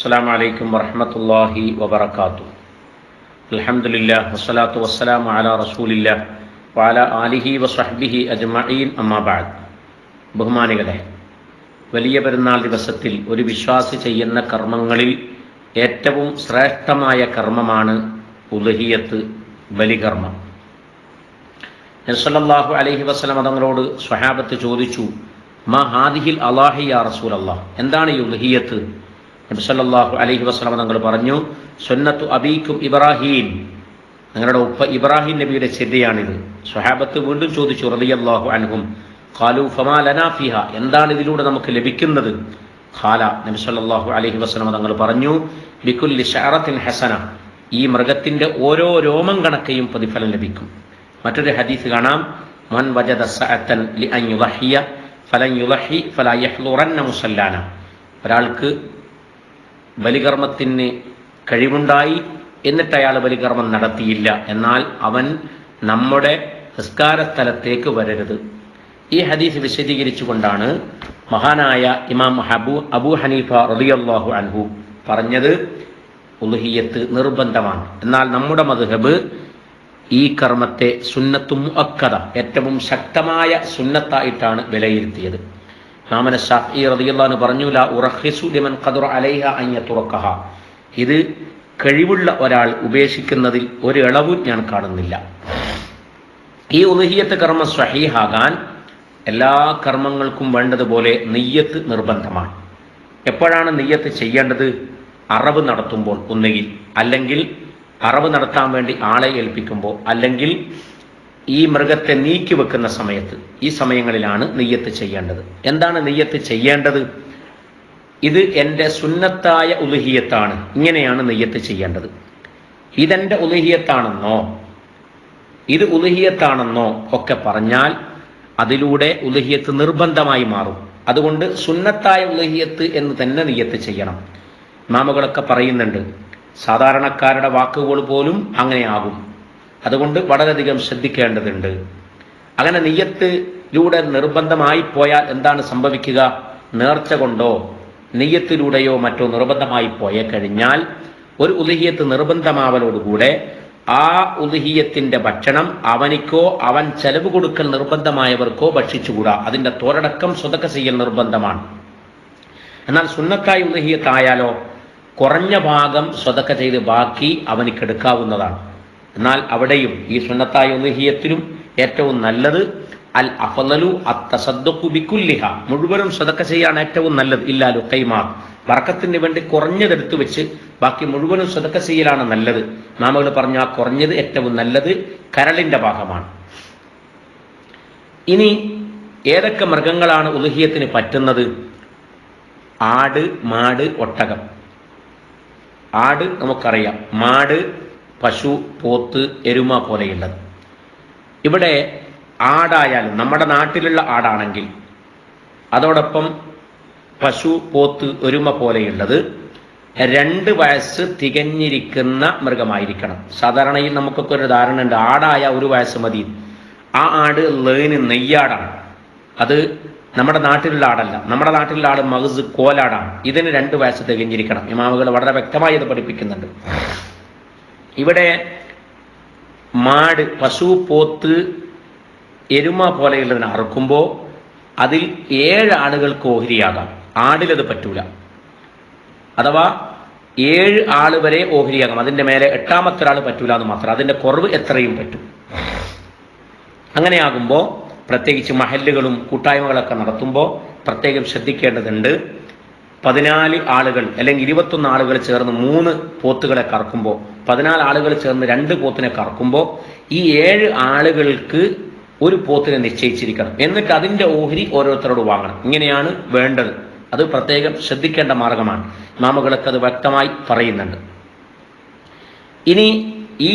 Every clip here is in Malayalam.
السلام عليكم ورحمة الله وبركاته الحمد لله والصلاة والسلام على رسول الله وعلى آله وصحبه أجمعين أما بعد ബഹുമാനികളെ വലിയ പെരുന്നാൾ ദിവസത്തിൽ ഒരു വിശ്വാസി ചെയ്യുന്ന കർമ്മങ്ങളിൽ ഏറ്റവും ശ്രേഷ്ഠമായ കർമ്മമാണ് ഉലഹിയത്ത് ബലികർമ്മം നസല്ലാഹു അലൈഹി വസ്ലം തങ്ങളോട് സ്വഹാബത്ത് ചോദിച്ചു മാ ഹാദിഹിൽ അലാഹി യാ റസൂൽ അള്ളാഹ് എന്താണ് ഈ ഉലഹിയത്ത് നബിസല്ലാഹു അലഹി വസ്ലാം തങ്ങൾ പറഞ്ഞു സുന്നത്തു അബീക്കും ഇബ്രാഹീം. നിങ്ങളുടെ ഉപ്പ ഇബ്രാഹിം നബിയുടെ ചിന്തയാണിത്. സ്വഹാബത്ത് വീണ്ടും ചോദിച്ചു റളിയല്ലാഹു അൻഹും ഖാലു ഫമാ ലനാ ഫിഹ എന്താണ് ഇതിലൂടെ നമുക്ക് ലഭിക്കുന്നത്? ഖാല നബി സല്ലല്ലാഹു അലൈഹി വസല്ലം തങ്ങൾ പറഞ്ഞു ബികുല്ലി ഷഅറത്തിൻ ഹസന ഈ മൃഗത്തിന്റെ ഓരോ രോമം കണക്കെയും പ്രതിഫലം ലഭിക്കും. മറ്റൊരു ഹദീസ് കാണാം മൻ വജദ സഅത്തൻ ലി അൻ ഫലൻ യുളഹി ഫലാ യഹ്ലുറന്ന മുസല്ലാന. ഒരാൾക്ക് ബലികർമ്മത്തിന് കഴിവുണ്ടായി എന്നിട്ട് അയാൾ ബലികർമ്മം നടത്തിയില്ല. എന്നാൽ അവൻ നമ്മുടെ നിസ്കാര സ്ഥലത്തേക്ക് വരരുത്. ഈ ഹദീസ് വിശദീകരിച്ചുകൊണ്ടാണ് മഹാനായ ഇമാം ഹബു അബു ഹനീഫ റളിയല്ലാഹു അൻഹു പറഞ്ഞത് ഉലുഹിയത്ത് നിർബന്ധമാണ്. എന്നാൽ നമ്മുടെ മധുഹബ് ഈ കർമ്മത്തെ സുന്നത്തും അക്കഥ ഏറ്റവും ശക്തമായ സുന്നത്തായിട്ടാണ് വിലയിരുത്തിയത്. മാമന ഷാഫി പറഞ്ഞു ഉറഹിസു ലിമൻ അലൈഹ അൻ യതുറക്കഹ. ഇത് കഴിവുള്ള ഒരാൾ ഉപേക്ഷിക്കുന്നതിൽ ഒരു ഇളവും ഞാൻ കാണുന്നില്ല. ഈ ഉദഹിയത്ത് കർമ്മം സ്വഹീഹാകാൻ എല്ലാ കർമ്മങ്ങൾക്കും വേണ്ടതുപോലെ നെയ്യത്ത് നിർബന്ധമാണ്. എപ്പോഴാണ് നെയ്യത്ത് ചെയ്യേണ്ടത്? അറവ് നടത്തുമ്പോൾ ഒന്നുകിൽ അല്ലെങ്കിൽ അറവ് നടത്താൻ വേണ്ടി ആളെ ഏൽപ്പിക്കുമ്പോൾ അല്ലെങ്കിൽ ഈ മൃഗത്തെ നീക്കി വെക്കുന്ന സമയത്ത് ഈ സമയങ്ങളിലാണ് നെയ്യത്ത് ചെയ്യേണ്ടത്. എന്താണ് നെയ്യത്ത് ചെയ്യേണ്ടത്? ഇത് എന്റെ സുന്നത്തായ ഉലഹിയത്താണ്. ഇങ്ങനെയാണ് നെയ്യത്ത് ചെയ്യേണ്ടത്. ഇതെന്റെ ഉലുഹിയത്താണെന്നോ ഇത് ഉലുഹിയത്താണെന്നോ ഒക്കെ പറഞ്ഞാൽ അതിലൂടെ ഉലഹിയത്ത് നിർബന്ധമായി മാറും. അതുകൊണ്ട് സുന്നത്തായ ഉലഹിയത്ത് എന്ന് തന്നെ നെയ്യത്ത് ചെയ്യണം. മാമകളൊക്കെ പറയുന്നുണ്ട് സാധാരണക്കാരുടെ വാക്കുകൾ പോലും അങ്ങനെയാകും. അതുകൊണ്ട് വളരെയധികം ശ്രദ്ധിക്കേണ്ടതുണ്ട്. അങ്ങനെ നെയ്യത്തിലൂടെ നിർബന്ധമായി പോയാൽ എന്താണ് സംഭവിക്കുക? നേർച്ച കൊണ്ടോ നെയ്യത്തിലൂടെയോ മറ്റോ നിർബന്ധമായി പോയ കഴിഞ്ഞാൽ ഒരു ഉദഹിയത്ത് നിർബന്ധമാവലോടുകൂടെ ആ ഉലുഹിയത്തിന്റെ ഭക്ഷണം അവനിക്കോ അവൻ ചെലവ് കൊടുക്കൽ നിർബന്ധമായവർക്കോ ഭക്ഷിച്ചുകൂടാ. അതിന്റെ തോരടക്കം സ്വതക്ക ചെയ്യൽ നിർബന്ധമാണ്. എന്നാൽ സുന്നത്തായി ഉദഹിയത്തായാലോ കുറഞ്ഞ ഭാഗം സ്വതക്ക ചെയ്ത് ബാക്കി അവനിക്ക് എടുക്കാവുന്നതാണ്. എന്നാൽ അവിടെയും ഈ സുന്നത്തായ ഉലുഹിയത്തിലും ഏറ്റവും നല്ലത് അൽ അഫലലു അത്തസദ്ദഖു ബിക്കുല്ലിഹ. മുഴുവനും സദക്ക ചെയ്യാണ് ഏറ്റവും നല്ലത്. ഇല്ലാലു കൈമാർ വർക്കത്തിന് വേണ്ടി കുറഞ്ഞതെടുത്ത് വെച്ച് ബാക്കി മുഴുവനും സദക്ക ചെയ്യലാണ് നല്ലത്. നാമകൾ പറഞ്ഞ ആ കുറഞ്ഞത് ഏറ്റവും നല്ലത് കരളിന്റെ ഭാഗമാണ്. ഇനി ഏതൊക്കെ മൃഗങ്ങളാണ് ഉലുഹിയത്തിന് പറ്റുന്നത്? ആട് മാട് ഒട്ടകം. ആട് നമുക്കറിയാം. മാട് പശു പോത്ത് എരുമ പോലെയുള്ളത്. ഇവിടെ ആടായാലും നമ്മുടെ നാട്ടിലുള്ള ആടാണെങ്കിൽ അതോടൊപ്പം പശു പോത്ത് ഒരുമ പോലെയുള്ളത് രണ്ട് വയസ്സ് തികഞ്ഞിരിക്കുന്ന മൃഗമായിരിക്കണം. സാധാരണയിൽ നമുക്കൊക്കെ ഒരു ധാരണ ഉണ്ട് ആടായ ഒരു വയസ്സ് മതി. ആ ആട് ലേന് നെയ്യാടാണ്. അത് നമ്മുടെ നാട്ടിലുള്ള ആടല്ല. നമ്മുടെ നാട്ടിലുള്ള ആട് മഹസ് കോലാടാണ്. ഇതിന് രണ്ട് വയസ്സ് തികഞ്ഞിരിക്കണം. ഇമാമുകൾ വളരെ വ്യക്തമായി ഇത് പഠിപ്പിക്കുന്നുണ്ട്. ഇവിടെ മാട് പശു പോത്ത് എരുമ പോലെയുള്ളതിനെ അറുക്കുമ്പോൾ അതിൽ ഏഴ് ആളുകൾക്ക് ഓഹരിയാകാം. ആടിലത് പറ്റൂല. അഥവാ ഏഴ് ആൾ വരെ ഓഹരിയാകാം. അതിന്റെ മേലെ എട്ടാമത്തെ ആൾ പറ്റൂല എന്ന് മാത്രം. അതിന്റെ കുറവ് എത്രയും പറ്റും. അങ്ങനെയാകുമ്പോൾ പ്രത്യേകിച്ച് മഹല്ലുകളും കൂട്ടായ്മകളൊക്കെ നടത്തുമ്പോൾ പ്രത്യേകം ശ്രദ്ധിക്കേണ്ടതുണ്ട്. പതിനാല് ആളുകൾ അല്ലെങ്കിൽ ഇരുപത്തൊന്ന് ആളുകൾ ചേർന്ന് മൂന്ന് പോത്തുകളെ കറക്കുമ്പോൾ പതിനാല് ആളുകൾ ചേർന്ന് രണ്ട് പോത്തിനെ കറക്കുമ്പോൾ ഈ ഏഴ് ആളുകൾക്ക് ഒരു പോത്തിനെ നിശ്ചയിച്ചിരിക്കണം. എന്നിട്ട് അതിന്റെ ഓഹരി ഓരോരുത്തരോട് വാങ്ങണം. ഇങ്ങനെയാണ് വേണ്ടത്. അത് പ്രത്യേകം ശ്രദ്ധിക്കേണ്ട മാർഗമാണ്. നാമുകൾക്ക് അത് വ്യക്തമായി പറയുന്നുണ്ട്. ഇനി ഈ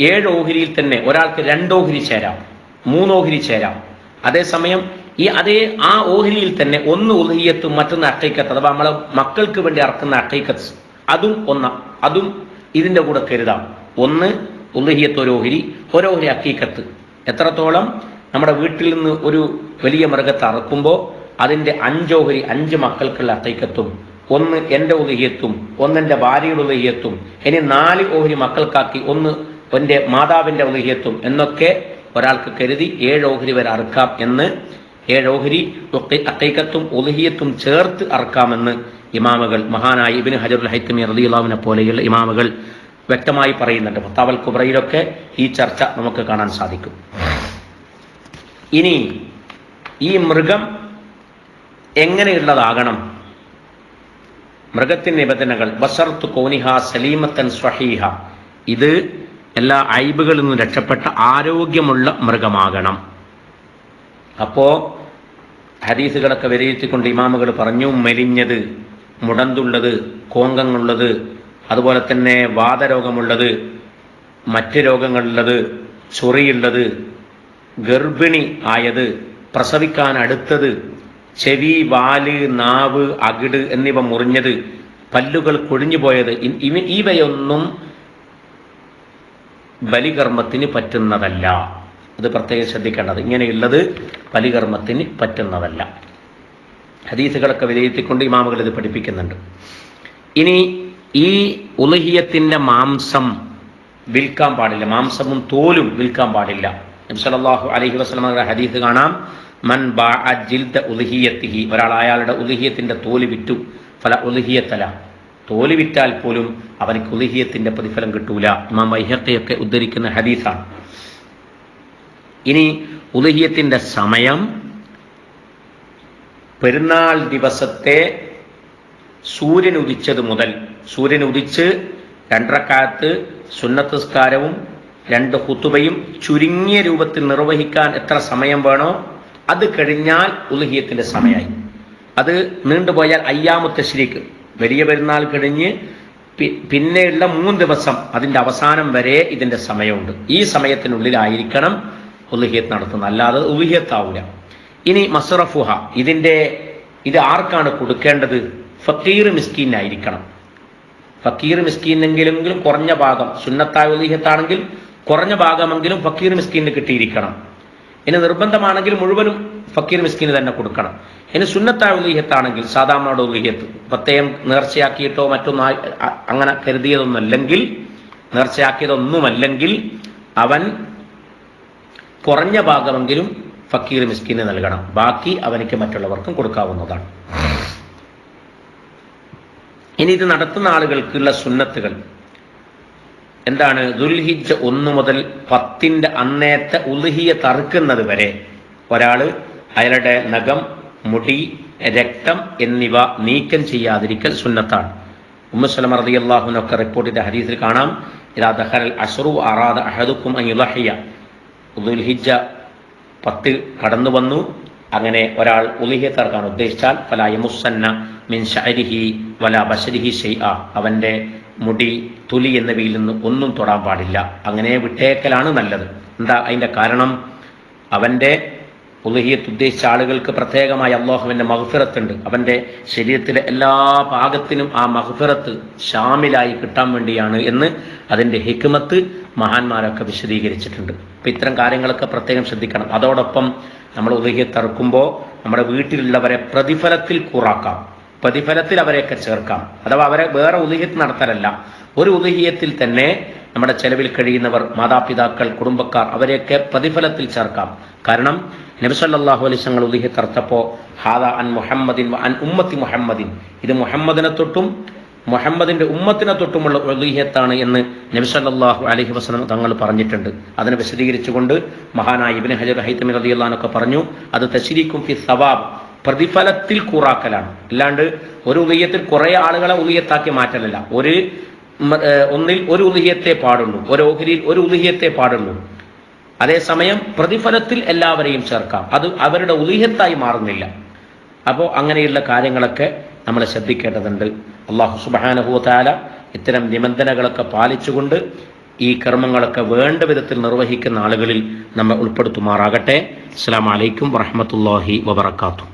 ഏഴ് ഓഹരിയിൽ തന്നെ ഒരാൾക്ക് രണ്ട് ഓഹരി ചേരാം മൂന്ന് ഓഹരി ചേരാം. അതേസമയം ഈ അതേ ആ ഓഹരിയിൽ തന്നെ ഒന്ന് ഉലഹിയത്ത് മറ്റൊന്ന് അട്ടൈക്കത്ത് അഥവാ നമ്മളെ മക്കൾക്ക് വേണ്ടി അറക്കുന്ന അട്ടൈക്കത്ത് അതും ഒന്ന. അതും ഇതിന്റെ കൂടെ കരുതാം. ഒന്ന് ഉലഹിയത്ത് ഒരു ഓഹരി ഒരോഹരി അക്കീക്കത്ത് എത്രത്തോളം നമ്മുടെ വീട്ടിൽ നിന്ന് ഒരു വലിയ മൃഗത്തെ അറക്കുമ്പോൾ അതിന്റെ അഞ്ചോഹരി അഞ്ച് മക്കൾക്കുള്ള അത്തൈക്കത്തും ഒന്ന് എന്റെ ഉദഹിയത്തും ഒന്ന് എന്റെ ഭാര്യയുടെ ഉദഹിയത്തും ഇനി നാല് ഓഹരി മക്കൾക്കാക്കി ഒന്ന് എന്റെ മാതാവിന്റെ ഉദഹിയത്തും എന്നൊക്കെ ഒരാൾക്ക് കരുതി ഏഴ് ഓഹരി വരെ അറുക്കാം എന്ന് ഏഴ് ഓഹരി അക്കൈക്കത്തും ഒലഹിയത്തും ചേർത്ത് അറക്കാമെന്ന് ഇമാമകൾ മഹാനായ ഇബിന് ഹജറുൽ ഹൈത്തമി റലിയുള്ളവിനെ പോലെയുള്ള ഇമാമകൾ വ്യക്തമായി പറയുന്നുണ്ട്. ഭർത്താവൽ കുബ്രയിലൊക്കെ ഈ ചർച്ച നമുക്ക് കാണാൻ സാധിക്കും. ഇനി ഈ മൃഗം എങ്ങനെയുള്ളതാകണം? മൃഗത്തിന്റെ നിബന്ധനകൾ ബസർത്ത് കോനിഹ സലീമത്തൻ സ്വഹീഹ. ഇത് എല്ലാ ഐബുകളിൽ നിന്നും രക്ഷപ്പെട്ട ആരോഗ്യമുള്ള മൃഗമാകണം. അപ്പോ ഹദീസുകളൊക്കെ വിലയിരുത്തിക്കൊണ്ട് ഇമാമുകൾ പറഞ്ഞു മെലിഞ്ഞത് മുടന്തുള്ളത് കോങ്കങ്ങുള്ളത് അതുപോലെ തന്നെ വാദരോഗമുള്ളത് മറ്റ് രോഗങ്ങളുള്ളത് ചൊറിയുള്ളത് ഗർഭിണി ആയത് പ്രസവിക്കാൻ അടുത്തത് ചെവി വാൽ നാവ് അകിട് എന്നിവ മുറിഞ്ഞത് പല്ലുകൾ കൊഴിഞ്ഞു പോയത് ഇവയൊന്നും ബലികർമ്മത്തിന് പറ്റുന്നതല്ല. അത് പ്രത്യേകം ശ്രദ്ധിക്കേണ്ടത്. ഇങ്ങനെയുള്ളത് ബലികർമ്മത്തിന് പറ്റുന്നതല്ല. ഹദീസുകളൊക്കെ വിലയിരുത്തിക്കൊണ്ട് ഇമാമുകൾ ഇത് പഠിപ്പിക്കുന്നുണ്ട്. ഇനി ഈ ഉലഹിയത്തിന്റെ മാംസം വിൽക്കാൻ പാടില്ല. മാംസവും തോലും വിൽക്കാൻ പാടില്ല. നബി അലഹി വസല്ലമയുടെ ഹദീസ് കാണാം. മൻ ബാ അജിൽദ ഉലഹിയത്തിഹി. ഒരാൾ അയാളുടെ ഉലഹിയത്തിന്റെ തോൽ വിറ്റു. ഫല ഉലഹിയത്തല. തോൽ വിറ്റാൽ പോലും അവനക്ക് ഉലഹിയത്തിന്റെ പ്രതിഫലം കിട്ടൂല. ഇമാം വൈഹക്കയൊക്കെ ഉദ്ധരിക്കുന്ന ഹദീസാണ്. ഇനി ഉദഹ്യത്തിന്റെ സമയം. പെരുന്നാൾ ദിവസത്തെ സൂര്യൻ ഉദിച്ചത് മുതൽ സൂര്യൻ ഉദിച്ച് രണ്ടരക്കാലത്ത് സുന്നത്തസ്കാരവും രണ്ട് കുത്തുബയും ചുരുങ്ങിയ രൂപത്തിൽ നിർവഹിക്കാൻ എത്ര സമയം വേണോ അത് കഴിഞ്ഞാൽ ഉലഹിയത്തിന്റെ സമയമായി. അത് നീണ്ടുപോയാൽ അയ്യാമത്തെ ശരിക്ക് വലിയ പെരുന്നാൾ കഴിഞ്ഞ് പിന്നെയുള്ള മൂന്ന് ദിവസം അതിന്റെ അവസാനം വരെ ഇതിന്റെ സമയമുണ്ട്. ഈ സമയത്തിനുള്ളിലായിരിക്കണം ഉലുഹിയത്ത് നടത്തുന്നത് അല്ലാതെ ഉലുഹിയത്താവൂല ഇനി മസറഫുഹ ഇതിന്റെ ഇത് ആർക്കാണ് കൊടുക്കേണ്ടത്? ഫക്കീർ മിസ്കീനായിരിക്കണം. ഫക്കീർ മിസ്കീനെങ്കിലെങ്കിലും കുറഞ്ഞ ഭാഗം സുന്നത്തായ ഉലുഹിയത്താണെങ്കിൽ കുറഞ്ഞ ഭാഗമെങ്കിലും ഫക്കീർ മിസ്കീന് കിട്ടിയിരിക്കണം. ഇനി നിർബന്ധമാണെങ്കിൽ മുഴുവനും ഫക്കീർ മിസ്കീന് തന്നെ കൊടുക്കണം. ഇനി സുന്നത്തായ ഉലുഹിയത്താണെങ്കിൽ സാധാരണ ഉലുഹിയത്ത് പ്രത്യേകം നേർച്ചയാക്കിയിട്ടോ മറ്റൊന്നും അങ്ങനെ കരുതിയതൊന്നല്ലെങ്കിൽ നേർച്ചയാക്കിയതൊന്നുമല്ലെങ്കിൽ അവൻ കുറഞ്ഞ ഭാഗമെങ്കിലും ഫക്കീർ മിസ്കിന് നൽകണം. ബാക്കി അവനിക്ക് മറ്റുള്ളവർക്കും കൊടുക്കാവുന്നതാണ്. ഇനി ഇത് നടത്തുന്ന ആളുകൾക്കുള്ള സുന്നത്തുകൾ. എന്താണ്? ദുൽഹിജ് ഒന്ന് മുതൽ പത്തിന്റെ അന്നേത്തെ ഉൽഹിയ തറുക്കുന്നത് വരെ ഒരാൾ അയാളുടെ നഖം മുടി രക്തം എന്നിവ നീക്കം ചെയ്യാതിരിക്കൽ സുന്നത്താണ്. ഉമ്മസ്ലം റതി അള്ളാഹുനൊക്കെ റിപ്പോർട്ടിന്റെ ഹരീസിൽ കാണാം. ഇതാ ദഹൽ അഷറു അറാദ അഹദുക്കും അയുലഹിയ ദുൽഹിജ പത്ത് കടന്നു വന്നു അങ്ങനെ ഒരാൾ ഉലിഹെ തർക്കാൻ ഉദ്ദേശിച്ചാൽ ഫല യമുസന്ന മിൻ ഷഅരിഹി വല ബശരിഹി ഷെയ്അ അവന്റെ മുടി തുലി എന്നിവയിൽ നിന്ന് ഒന്നും തൊടാൻ പാടില്ല. അങ്ങനെ വിട്ടേക്കലാണ് നല്ലത്. എന്താ അതിന്റെ കാരണം? അവന്റെ ഉലഹിയത്ത് ഉദ്ദേശിച്ച ആളുകൾക്ക് പ്രത്യേകമായി അള്ളാഹുവിന്റെ മഹഫിറത്തുണ്ട് അവന്റെ ശരീരത്തിലെ എല്ലാ ഭാഗത്തിനും ആ മഹഫിറത്ത് ഷാമിലായി കിട്ടാൻ വേണ്ടിയാണ് എന്ന് അതിന്റെ ഹിക്മത്ത് മഹാന്മാരൊക്കെ വിശദീകരിച്ചിട്ടുണ്ട്. അപ്പം ഇത്തരം കാര്യങ്ങളൊക്കെ പ്രത്യേകം ശ്രദ്ധിക്കണം. അതോടൊപ്പം നമ്മൾ ഉദഹിയത്ത് ഇറക്കുമ്പോൾ നമ്മുടെ വീട്ടിലുള്ളവരെ പ്രതിഫലത്തിൽ കൂറാക്കാം. പ്രതിഫലത്തിൽ അവരെയൊക്കെ ചേർക്കാം. അഥവാ അവരെ വേറെ ഉദഹിയത്ത് നടത്തലല്ല. ഒരു ഉദഹിയത്തിൽ തന്നെ നമ്മുടെ ചെലവിൽ കഴിയുന്നവർ മാതാപിതാക്കൾ കുടുംബക്കാർ അവരെയൊക്കെ പ്രതിഫലത്തിൽ ചേർക്കാം. കാരണം നബിസല്ലാഹു അലൈസ് ഉദഹിയത്ത് അർത്ഥപ്പോൾ ഹാദ അൻ മുഹമ്മദിൻ അൻ ഉമ്മത്തി മുഹമ്മദിൻ. ഇത് മുഹമ്മദിനെ തൊട്ടും മുഹമ്മദിന്റെ ഉമ്മത്തിനെ തൊട്ടുമുള്ള ഉദീഹത്താണ് എന്ന് നബിസല്ലാഹു അലഹി വസ്ലം തങ്ങൾ പറഞ്ഞിട്ടുണ്ട്. അതിനെ വിശദീകരിച്ചുകൊണ്ട് മഹാനായ ഇബിൻ ഹജർ ഹൈത്തമി റദിയുള്ളഹാനൊക്കെ പറഞ്ഞു അത് തശരീഖും ഫി സവാബ്. പ്രതിഫലത്തിൽ കൂറാക്കലാണ്. അല്ലാണ്ട് ഒരു ഉദയത്തിൽ കുറേ ആളുകളെ ഉദയത്താക്കി മാറ്റലല്ല. ഒരു ഒന്നിൽ ഒരു ഉദയത്തെ പാടുള്ളൂ. ഒരു ഓഹരിയിൽ ഒരു ഉദയത്തെ പാടുള്ളൂ. അതേസമയം പ്രതിഫലത്തിൽ എല്ലാവരെയും ചേർക്കാം. അത് അവരുടെ ഉദയത്തായി മാറുന്നില്ല. അപ്പോൾ അങ്ങനെയുള്ള കാര്യങ്ങളൊക്കെ നമ്മൾ ശ്രദ്ധിക്കേണ്ടതുണ്ട്. അള്ളാഹു സുബാനഹുത്താല ഇത്തരം നിബന്ധനകളൊക്കെ പാലിച്ചുകൊണ്ട് ഈ കർമ്മങ്ങളൊക്കെ വേണ്ട വിധത്തിൽ നിർവഹിക്കുന്ന ആളുകളിൽ നമ്മൾ ഉൾപ്പെടുത്തുമാറാകട്ടെ. അസ്സാം വലൈക്കും വറഹമത്തല്ലാഹി വബർക്കാത്തു